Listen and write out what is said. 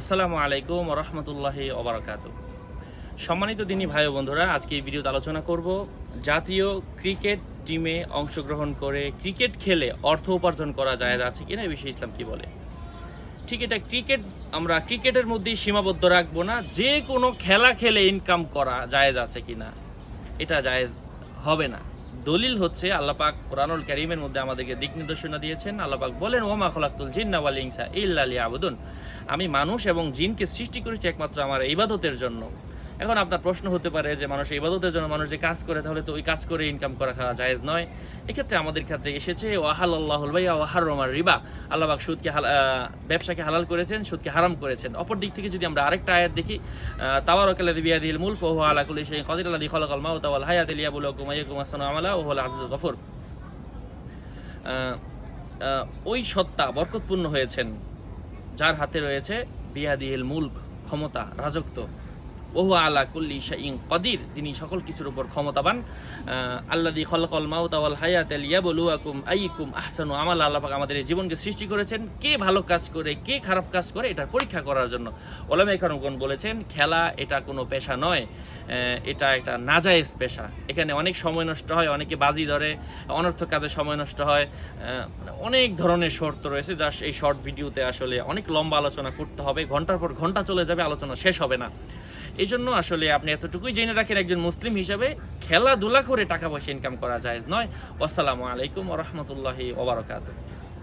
আসসালামু আলাইকুম রহমতুল্লাহি ওবরাকাত সম্মানিত দিনী ভাই বন্ধুরা, আজকে এই ভিডিওতে আলোচনা করব জাতীয় ক্রিকেট টিমে অংশগ্রহণ করে ক্রিকেট খেলে অর্থ উপার্জন করা যায় আছে কিনা, এই বিষয়ে ইসলাম কি বলে? ঠিক এটা, ক্রিকেট, আমরা ক্রিকেটের মধ্যেই সীমাবদ্ধ রাখব না, যে কোনো খেলা খেলে ইনকাম করা জায়েজ আছে কিনা, এটা জায়েজ হবে না। দলিল হচ্ছে আল্লাপাক কোরআনুল করিমের মধ্যে আমাদেরকে দিক নির্দেশনা দিয়েছেন। আল্লাপাক বলেন ওমা খলাকুল জিন্না ওয়াল ইনসা ইল্লা আবুদুন আমি মানুষ এবং জিনকে সৃষ্টি করেছি একমাত্র আমার ইবাদতের জন্য। এখন আপনার প্রশ্ন হতে পারে যে মানুষ ইবাদতের জন্য মানুষ যে কাজ করে, তাহলে তো ওই কাজ করে ইনকাম করা খাওয়া জায়েজ নয়। এক্ষেত্রে আমাদের ক্ষেত্রে এসেছে ওয়াহাল আল্লাহুল ভাইয়া ওয়াহার রমার রিবা আল্লাহবাক সুদকে ব্যবসাকে হালাল করেছেন, সুদকে হারাম করেছেন। অপর দিক থেকে যদি আমরা আরেকটা আয়াত দেখি তাওয়ারকাল্লা দিবিয়া দিল মুল ফোহ আলাকুল সেই কদির আল্লাহ খলাকাল মাউত ওয়াল হায়াত কুমাইয়াকুম আসসালামু আমালা ও হল আজিজ গফুর। ওই সত্তা বরকতপূর্ণ হয়েছেন। যার হাতে রয়েছে বিয়াদিহিল মুলক ক্ষমতা রাজত্ব। ওহু আলা কুল্লি শাইন কদির, তিনি সকল কিছুর উপর ক্ষমতাবান। আল্লাদি খলকল মাউত আওয়াল হায়াত লিয়াবলুয়াকুম আইকুম আহসানু আমাল। আল্লাহ পাক আমাদের এই জীবনকে সৃষ্টি করেছেন। কে ভালো কাজ করে, কে খারাপ কাজ করে, এটার পরীক্ষা করার জন্য। ওলামে কারণগণ বলেছেন, খেলা এটা কোনো পেশা নয় এটা একটা নাজায়েজ পেশা। এখানে অনেক সময় নষ্ট হয়, অনেকে বাজি ধরে, অনর্থক কাজে সময় নষ্ট হয় অনেক ধরনের শর্ত রয়েছে, যা এই শর্ট ভিডিওতে আসলে অনেক লম্বা আলোচনা করতে হবে, ঘণ্টার পর ঘণ্টা চলে যাবে, আলোচনা শেষ হবে না। এই জন্য আসলে আপনি এতটুকুই জেনে রাখেন একজন মুসলিম হিসাবে খেলাধুলা করে টাকা পয়সা ইনকাম করা যায় নয়। আসসালামু আলাইকুম রহমতুল্লাহি